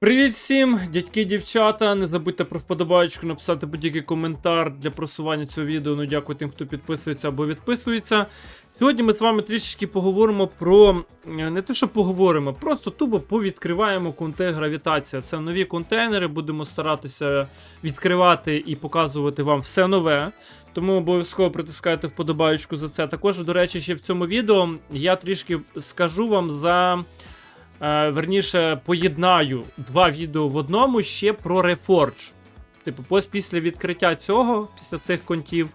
Привіт всім, дядьки, дівчата. Не забудьте про вподобаєчку, написати будь-який коментар для просування цього відео. Ну дякую тим, хто підписується або відписується. Сьогодні ми з вами трішечки поговоримо про е, не те, що поговоримо, просто тупо повідкриваємо конте гравітація. Це нові контейнери. Будемо старатися відкривати і показувати вам все нове. Тому обов'язково притискайте вподобаєчку за це. Також, до речі, ще в цьому відео я трішки скажу вам за. Е, верніше, поєднаю два відео в одному ще про Reforge. Типу, ось після відкриття цього, після цих контів,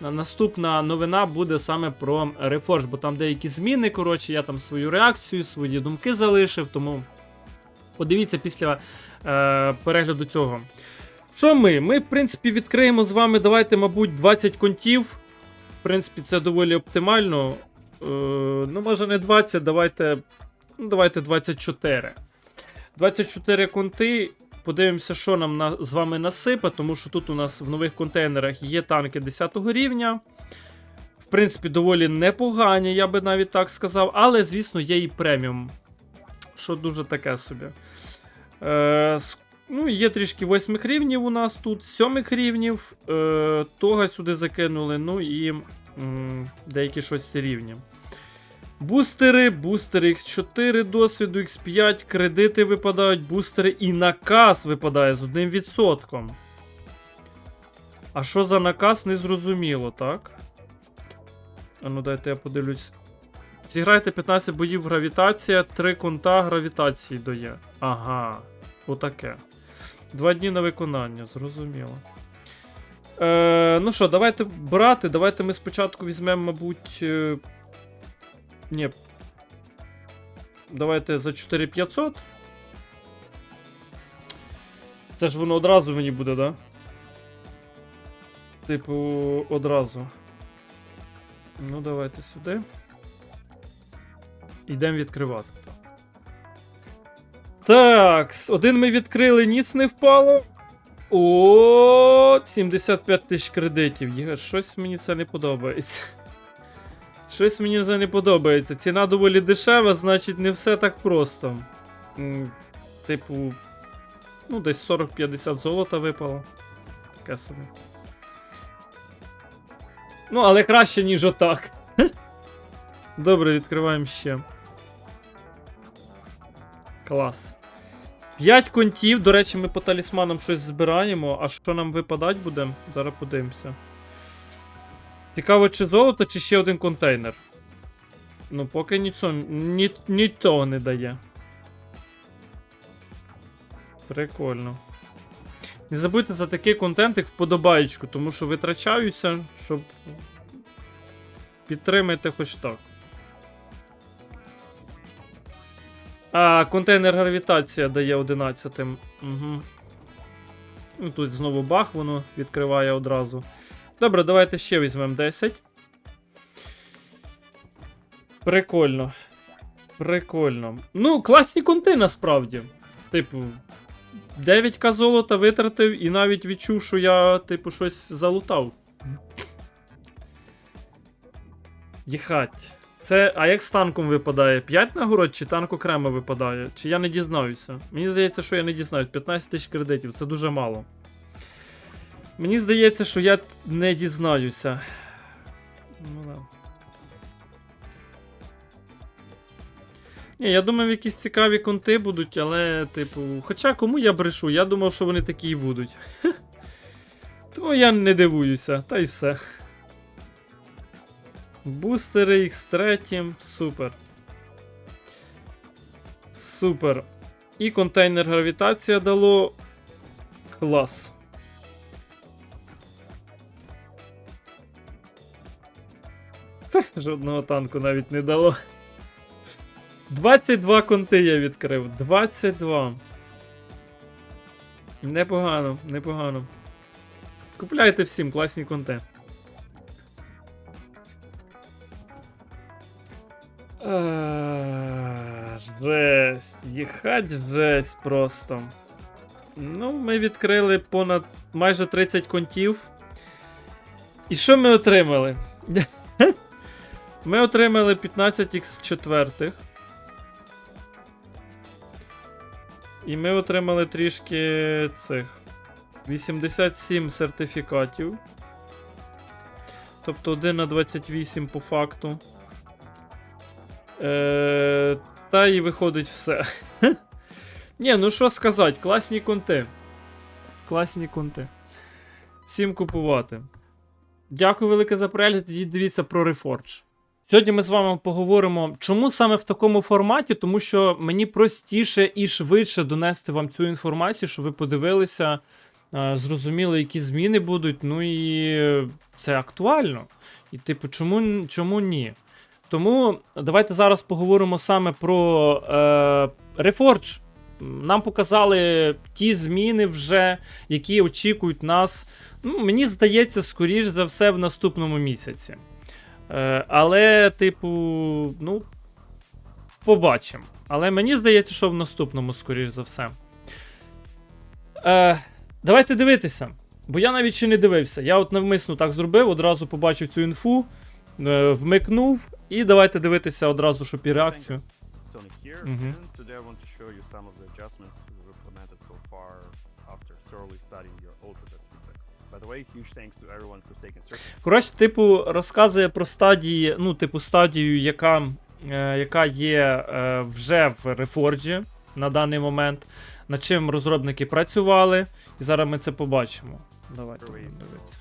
наступна новина буде саме про Reforge, бо там деякі зміни. Коротше, я там свою реакцію, свої думки залишив, тому подивіться після е, перегляду цього. Що ми? Ми, в принципі, відкриємо з вами, давайте, мабуть, 20 контів. В принципі, це доволі оптимально. Е, ну, може, не 20, давайте. Ну, давайте 24. 24 конти. Подивимося, що нам на, з вами насипе, тому що тут у нас в нових контейнерах є танки 10 рівня. В принципі, доволі непогані, я би навіть так сказав. Але, звісно, є і преміум. Що дуже таке собі. Е, ну, є трішки 8 рівнів у нас тут, 7 рівнів. Е, того сюди закинули. Ну і м, деякі 6 рівні. Бустери, бустери X4 досвіду, X5, кредити випадають, бустери і наказ випадає з 1%. А що за наказ, не зрозуміло, так? А ну дайте я подивлюсь. Зіграйте 15 боїв гравітація, 3 конта гравітації дає. Ага, отаке. Два дні на виконання, зрозуміло. Е, ну що, давайте брати. Давайте ми спочатку візьмемо, мабуть. Ні. Давайте за 4500. Це ж воно одразу мені буде, да? Типу, одразу. Ну, давайте сюди. Йдемо відкривати. Так, один ми відкрили, ніц не впало. О, 75 тисяч кредитів. Щось мені це не подобається. Щось мені це не подобається. Ціна доволі дешева, значить не все так просто. Типу, ну, десь 40-50 золота випало. Таке собі. Ну, але краще, ніж отак. Добре, відкриваємо ще. Клас. 5 контів. До речі, ми по талісманам щось збираємо. А що нам випадать буде? Зараз подивимося. Цікаво, чи золото, чи ще один контейнер. Ну, поки нічого, ні, нічого не дає. Прикольно. Не забудьте за такий контент, як вподобаєчку, тому що витрачаюся, щоб підтримайте хоч так. А, контейнер гравітація дає 11. Угу. Ну, тут знову бах, воно відкриває одразу. Добре, давайте ще візьмемо 10. Прикольно. Прикольно. Ну, класні конти насправді. Типу, 9к золота витратив і навіть відчув, що я, типу, щось залутав. Їхать. Це. А як з танком випадає? 5 нагород чи танк окремо випадає? Чи я не дізнаюся? Мені здається, що я не дізнаюсь. 15 тисяч кредитів це дуже мало. Мені здається, що я не дізнаюся. Ну. Ні, я думав, якісь цікаві конти будуть, але, типу, хоча кому я брешу, я думав, що вони такі і будуть. Тому я не дивуюся, та й все. Бустери X3, супер. Супер. І контейнер гравітація дало. Клас. Жодного танку навіть не дало. 22 конти я відкрив. 22. Непогано, непогано. Купляйте всім класні конти. Жесть, їхать жесть просто. Ну, ми відкрили понад майже 30 контів. І що ми отримали? Ми отримали 15 х 4 І ми отримали трішки цих 87 сертифікатів. Тобто 1 на 28 по факту. Е, та і виходить все. Ні, ну що сказати, класні конти. Класні конти. Всім купувати. Дякую велике за перегляд. Дивіться про Reforge. Сьогодні ми з вами поговоримо, чому саме в такому форматі, тому що мені простіше і швидше донести вам цю інформацію, щоб ви подивилися, е, зрозуміли, які зміни будуть. Ну і це актуально. І, типу, чому, чому ні? Тому давайте зараз поговоримо саме про е, Reforge. Нам показали ті зміни вже, які очікують нас. Ну, мені здається, скоріш за все, в наступному місяці. Е, але, типу, ну, побачимо. Але мені здається, що в наступному, скоріш за все. Е, давайте дивитися. Бо я навіть ще не дивився. Я от навмисно так зробив, одразу побачив цю інфу, е, вмикнув, і давайте дивитися одразу, щоб і реакцію. Old Коротше, типу, розказує про стадії, ну, типу, стадію, яка, е, яка є е, вже в Reforge на даний момент, над чим розробники працювали, і зараз ми це побачимо. Давайте дивитися.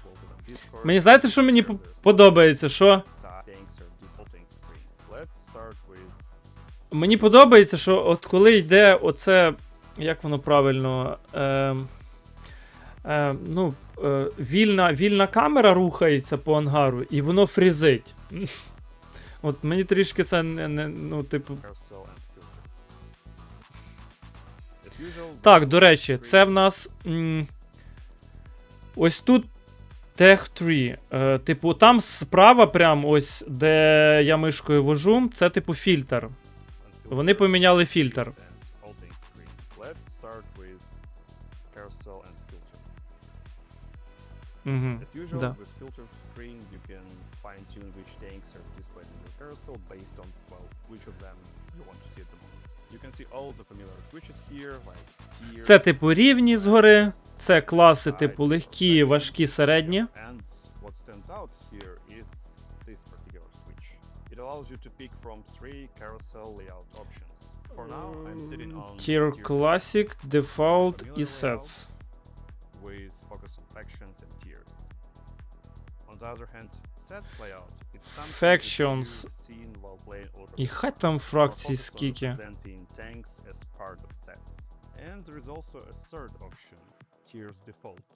Мені знаєте, що мені подобається? Що мені подобається, що от коли йде оце, як воно правильно. Е, е, ну, вільна, вільна камера рухається по ангару, і воно фрізить. От мені трішки це не, не ну, типу. Так, до речі, це в нас. М, ось тут Tech 3. Е, типу, там справа, прям ось, де я мишкою вожу, це типу фільтр. Вони поміняли фільтр. Угу. As usual, Да. with filter screen, you can fine tune which tanks are displayed in your carousel based on, well, which of them you want to see at the moment. You can see all the familiar switches here, like tier, Це типу рівні згори. Це класи, типу легкі, важкі, середні. and what stands out here is this particular switch. It allows you to pick from three carousel layout options. For now, I'm sitting on Tier Classic, Default і Sets. With focus on factions and tiers. On the other hand, sets layout it's Factions. seen while playing Ultra І хай там фракцій скільки. tanks as part of sets. And there is also a third option, tiers default,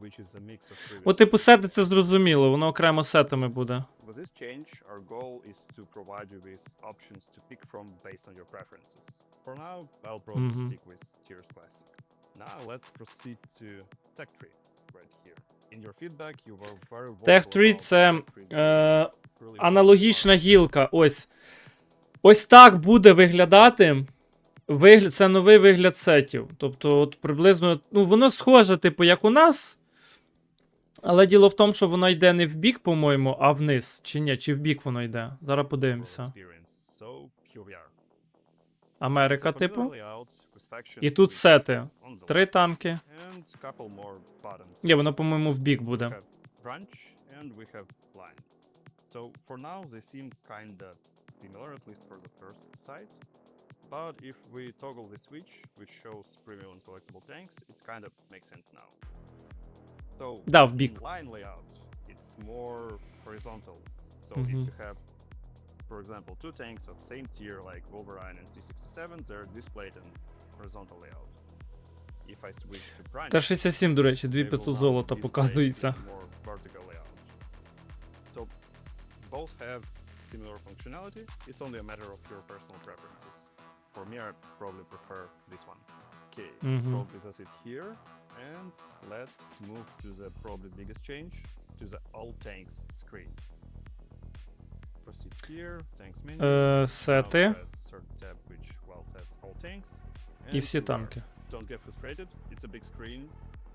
which is a mix of previous. От, типу, сети це зрозуміло, воно окремо сетами буде. With this change, our goal is to provide you with options to pick from based on your preferences. For now, I'll probably Mhm. stick with Tiers Classic. Now let's proceed to Tech Tree right here. In your feedback, you were very Tech Tree це е, аналогічна гілка. Ось. Ось так буде виглядати. Вигляд, це новий вигляд сетів. Тобто, от приблизно, ну, воно схоже, типу, як у нас. Але діло в тому, що воно йде не в бік, по-моєму, а вниз. Чи ні, чи в бік воно йде. Зараз подивимося. Америка, типу. familiar layout with factions І тут which сети. on the Три танки. left, and couple more buttons. Ні, воно, по-моєму, в бік We буде. have branch and we have line. So for now they seem kinda similar, at least for the first sight. But if we toggle the switch, which shows premium and collectible tanks, it kind of makes sense now. So Да, в in бік. line layout, it's more horizontal. So Mhm. if you have, for example, two tanks of same tier like Wolverine and T67, they're displayed in branch, Т-67, до речі, 2500 золота показується. both have similar functionality. It's only a matter of your personal preferences. For me, I probably prefer this one. Okay, Mhm. probably that's it here. And let's move to the probably biggest change, to the all tanks screen. Proceed here, tanks menu. Е, Now press third tab, which well says all tanks. І всі танки. Don't get frustrated, it's a big screen,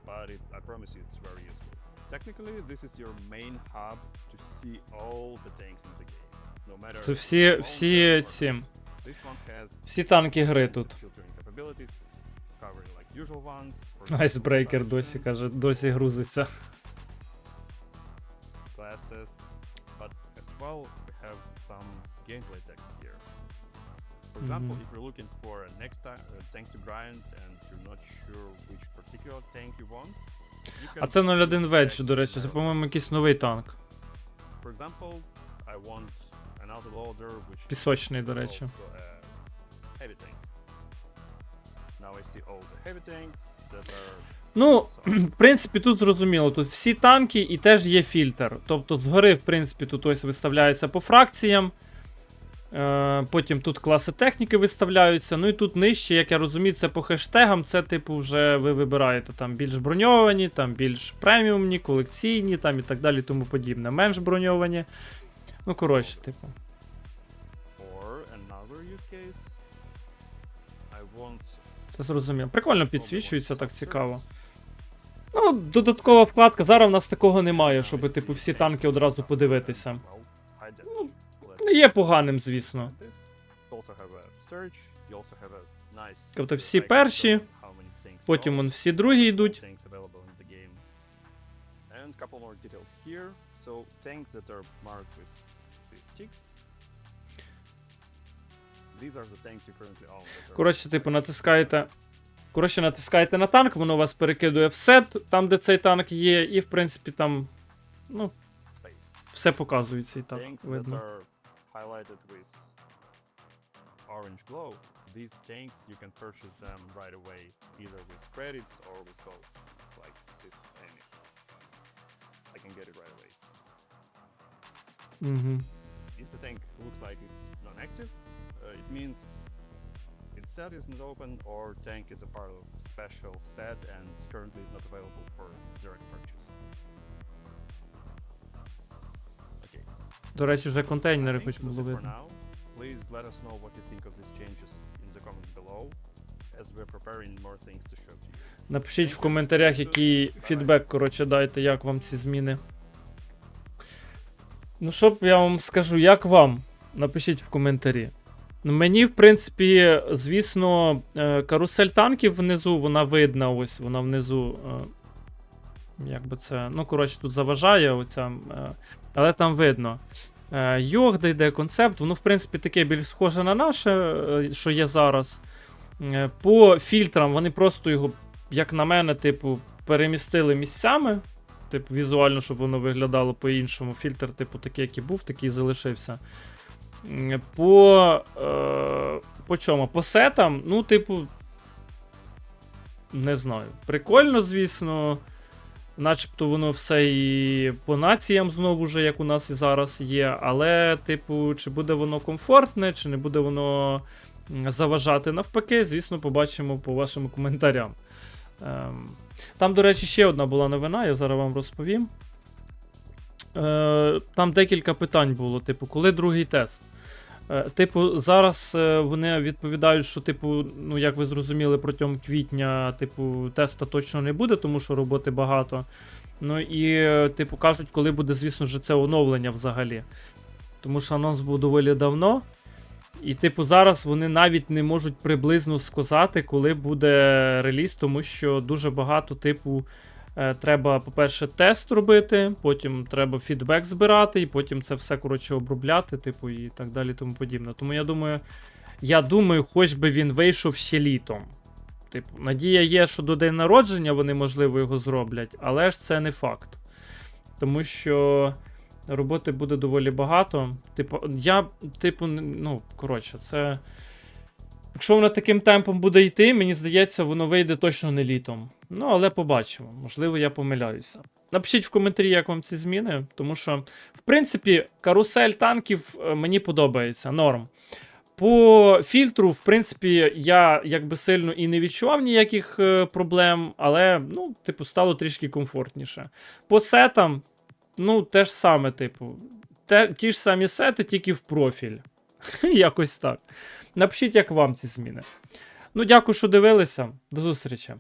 but it, I promise you it's very useful. Technically, this is your main hub to see all the tanks in the game. No matter Це всі, всі ці. Всі танки гри тут. Айсбрейкер досі каже, досі грузиться. classes, but as well we have some gameplay text here. For example, Mhm. if you're looking for a next uh, tank to grind and you're not sure which particular tank you want, you А це 01 use Ведж, text до речі, це, по-моєму, якийсь новий танк. For example, I want an autoloader which Пісочний, до речі. heavy tank. Now I see all the heavy tanks that are Ну, в принципі, тут зрозуміло. Тут всі танки і теж є фільтр. Тобто, згори, в принципі, тут ось виставляється по фракціям. Е, потім тут класи техніки виставляються. Ну і тут нижче, як я розумію, це по хештегам. Це, типу, вже ви вибираєте там більш броньовані, там більш преміумні, колекційні, там і так далі, тому подібне. Менш броньовані. Ну, коротше, типу. Це зрозуміло. Прикольно підсвічується, так цікаво. Ну, додаткова вкладка. Зараз в нас такого немає, щоб, типу, всі танки одразу подивитися. Не є поганим, звісно. Тобто uh, всі перші, Потім вон всі другі йдуть. Коротше, типу, натискаєте. Коротше, натискаєте на танк, воно вас перекидує в сет, там, де цей танк є, і, в принципі, там, ну, все показується і так видно. highlighted with orange glow. These tanks, you can purchase them right away, either with credits or with gold, like this image. I can get it right away. Mm -hmm. If the tank looks like it's non-active, uh, it means its set isn't open or tank is a part of a special set and currently is not available for direct purchase. До речі, вже контейнери хоч було видно. Please let us know what you think of these changes in the comments below, as we're preparing more things to show you. Напишіть в коментарях, який фідбек, коротше, дайте, як вам ці зміни. Ну, що б я вам скажу, як вам? Напишіть в коментарі. Ну, Мені, в принципі, звісно, е, карусель танків внизу, вона видна, ось вона внизу. Як би це. Ну, коротше, тут заважає оця. е, Але там видно. Е, йде концепт, воно, в принципі, таке більш схоже на наше, е, що є зараз. По фільтрам вони просто його, як на мене, типу, перемістили місцями. Типу, візуально, щоб воно виглядало по-іншому. Фільтр, типу, такий, який був, такий залишився. По. Е, по чому? По сетам, ну, типу. Не знаю. Прикольно, звісно. Начебто воно все і по націям знову ж, як у нас і зараз є. Але, типу, чи буде воно комфортне, чи не буде воно заважати навпаки, звісно, побачимо по вашим коментарям. Ем, там, до речі, ще одна була новина, я зараз вам розповім. Е, там декілька питань було, типу, коли другий тест? Е, Типу, зараз е, вони відповідають, що, типу, ну, як ви зрозуміли, протягом квітня, типу, теста точно не буде, тому що роботи багато. Ну і, е, типу, кажуть, коли буде, звісно ж, це оновлення взагалі. Тому що анонс був доволі давно. І, типу, зараз вони навіть не можуть приблизно сказати, коли буде реліз, тому що дуже багато, типу, треба, по-перше, тест робити, потім треба фідбек збирати, і потім це все, коротше, обробляти, типу, і так далі, тому подібне. Тому я думаю, я думаю, хоч би він вийшов ще літом. Типу, надія є, що до день народження вони, можливо, його зроблять, але ж це не факт. Тому що роботи буде доволі багато. Типу, я, типу, ну, коротше, це. Якщо воно таким темпом буде йти, мені здається, воно вийде точно не літом. Ну, але побачимо. Можливо, я помиляюся. Напишіть в коментарі, як вам ці зміни, тому що, в принципі, карусель танків е, мені подобається. Норм. По фільтру, в принципі, я якби сильно і не відчував ніяких е, проблем, але, ну, типу, стало трішки комфортніше. По сетам, ну, те ж саме, типу, те, ті ж самі сети, тільки в профіль. Якось так. Напишіть, як вам ці зміни. Ну, дякую, що дивилися. До зустрічі.